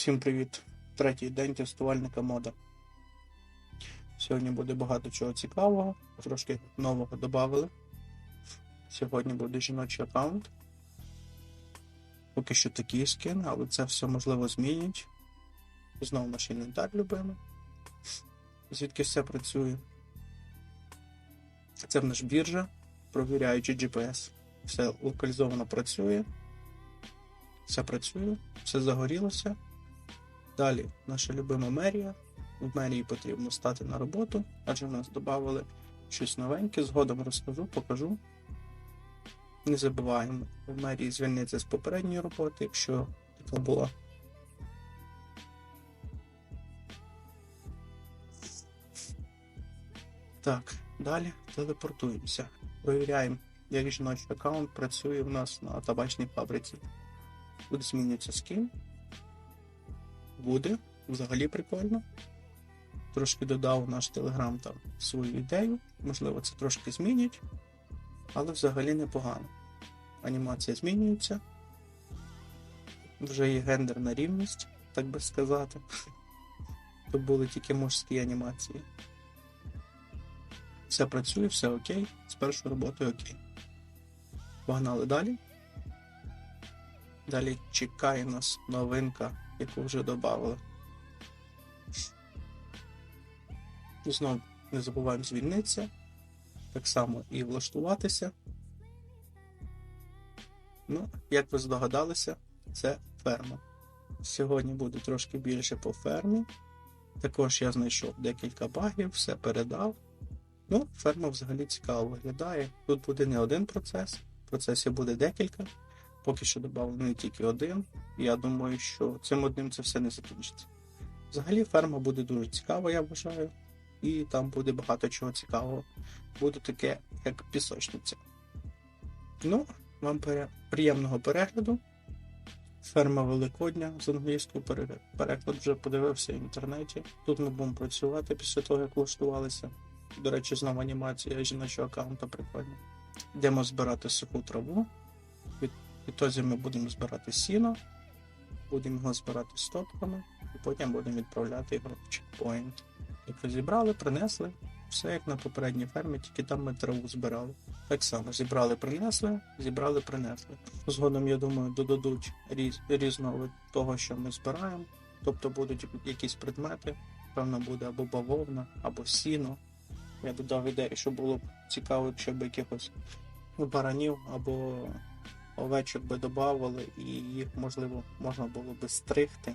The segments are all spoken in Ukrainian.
Всім привіт! Третій день тестувальника мода. Сьогодні буде багато чого цікавого, трошки нового додали. Сьогодні буде жіночий аккаунт. Поки що такий скин, але це все можливо змінять. Знову наш інвентар любимий. Звідки все працює. Це в наш біржа, провіряючи GPS. Все локалізовано працює. Все працює, все загорілося. Далі наша любима мерія. В мерії потрібно стати на роботу, адже в нас додали щось новеньке. Згодом розкажу, покажу. Не забуваємо, в мерії звільниться з попередньої роботи, якщо така була. Так, далі телепортуємося. Провіряємо, як жіночий аккаунт працює в нас на табачній фабриці. Буде змінюється скін. Буде, взагалі прикольно. Трошки додав наш телеграм там свою ідею. Можливо, це трошки змінять, але взагалі непогано. Анімація змінюється. Вже є гендерна рівність, так би сказати. Тут були тільки мужські анімації. Все працює, все окей. З першою роботою окей. Погнали далі. Далі чекає нас новинка, яку вже додали. Знову не забуваємо звільнитися. Так само і влаштуватися. Ну, як ви здогадалися, це ферма. Сьогодні буде трошки більше по фермі. Також я знайшов декілька багів, все передав. Ну, ферма взагалі цікаво виглядає. Тут буде не один процес, процесів буде декілька. Поки що додавлений тільки один. Я думаю, що цим одним це все не закінчиться. Взагалі ферма буде дуже цікава, я вважаю. І там буде багато чого цікавого. Буде таке, як пісочниця. Ну, вам приємного перегляду. Ферма Великодня з англійського переклад вже подивився в інтернеті. Тут ми будемо працювати після того, як влаштувалися. До речі, знову анімація жіночого аккаунта прикольна. Йдемо збирати суху траву. Від Відтоді ми будемо збирати сіно, будемо його збирати стопками, і потім будемо відправляти його в чекпоінт. Тобто зібрали, принесли, все як на попередній фермі, тільки там ми траву збирали. Так само зібрали, принесли, зібрали, принесли. Згодом, я думаю, додадуть різ, різновид того, що ми збираємо. Тобто будуть якісь предмети, певно, буде або бавовна, або сіно. Я додав ідею, що було б цікаво, якщо б якихось баранів або овечок би додавали, і їх, можливо, можна було би стригти,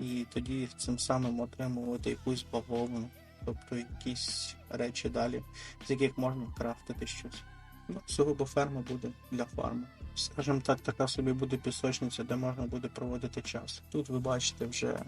і тоді цим самим отримувати якусь бавовну, тобто якісь речі далі, з яких можна крафтити щось. Ну, сугубо ферма буде для фарму. Скажімо так, така собі буде пісочниця, де можна буде проводити час. Тут ви бачите вже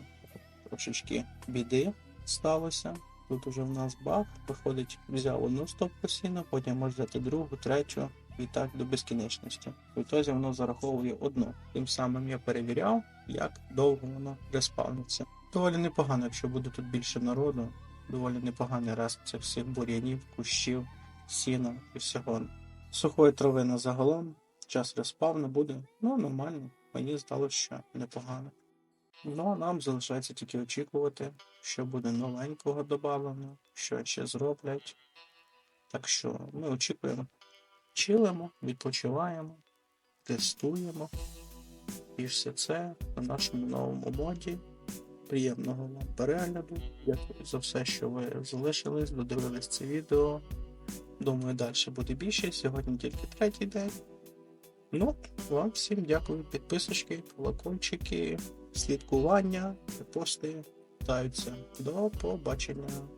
трошечки біди сталося. Тут уже в нас баг, виходить, взяв одну стопку сіна, потім може взяти другу, третю, і так до безкінечності. В ітозі воно зараховує одну. Тим самим я перевіряв, як довго воно респавниться. Доволі непогано, якщо буде тут більше народу. Доволі непоганий раз цих всіх бур'янів, кущів, сіна і всього. Сухої трави на загалом, час респавну буде, ну нормально. Мені здалося, що непогано. Ну а нам залишається тільки очікувати, що буде новенького додано, що ще зроблять. Так що ми очікуємо чилимо, відпочиваємо, тестуємо. І все це на нашому новому моді. Приємного вам перегляду. Дякую за все, що ви залишились, додивились це відео. Думаю, далі буде більше. Сьогодні тільки третій день. Ну, вам всім дякую. Підписочки, колокольчики, слідкування, репости. Вітаються. До побачення.